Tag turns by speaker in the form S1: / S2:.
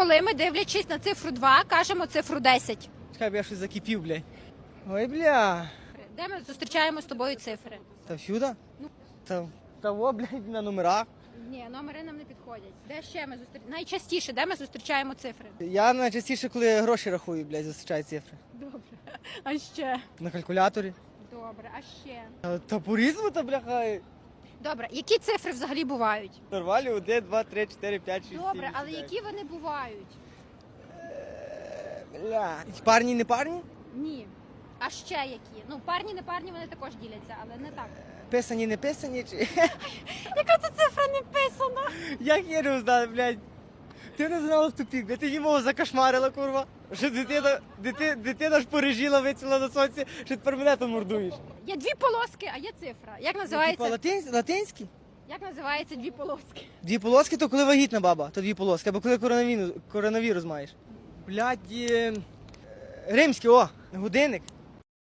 S1: Коли ми, дивлячись на цифру 2, кажемо цифру 10.
S2: Чекай, бо я щось закипів, блядь. Ой, бля.
S1: Де ми зустрічаємо з тобою цифри?
S2: Та всюди?
S1: Ну.
S2: Та, та во, блядь, на номерах.
S1: Ні, номери нам не підходять. Де ще ми зустрічаємо? Найчастіше, де ми зустрічаємо цифри?
S2: Я найчастіше, коли гроші рахую, блядь, зустрічаю цифри.
S1: Добре. А ще?
S2: На калькуляторі.
S1: Добре, а ще?
S2: Та, та по-різному, та бляха.
S1: Добре, які цифри взагалі бувають?
S2: Нормально, 1, 2, 3, 4, 5, 6,
S1: Добре, але які вони бувають?
S2: Бля. Парні, не парні?
S1: Ні. А ще які? Ну, парні, не парні, вони також діляться, але не так.
S2: Писані, не писані, чи...
S1: Яка це цифра не писана?
S2: Як я не знаю, блядь. Ти не знала в тупік, де ти її мову закошмарила, курва. Що дитина, дити, дитина ж порежіла, вицвіла на сонці, що тепер мене там мордуєш.
S1: Є дві полоски, а є цифра. Як
S2: Типа
S1: називається?
S2: латин, латинські?
S1: Як називаються дві полоски?
S2: Дві полоски, то коли вагітна баба, то дві полоски, або коли коронавірус, коронавірус маєш. Блядь, е, римські, о, годинник.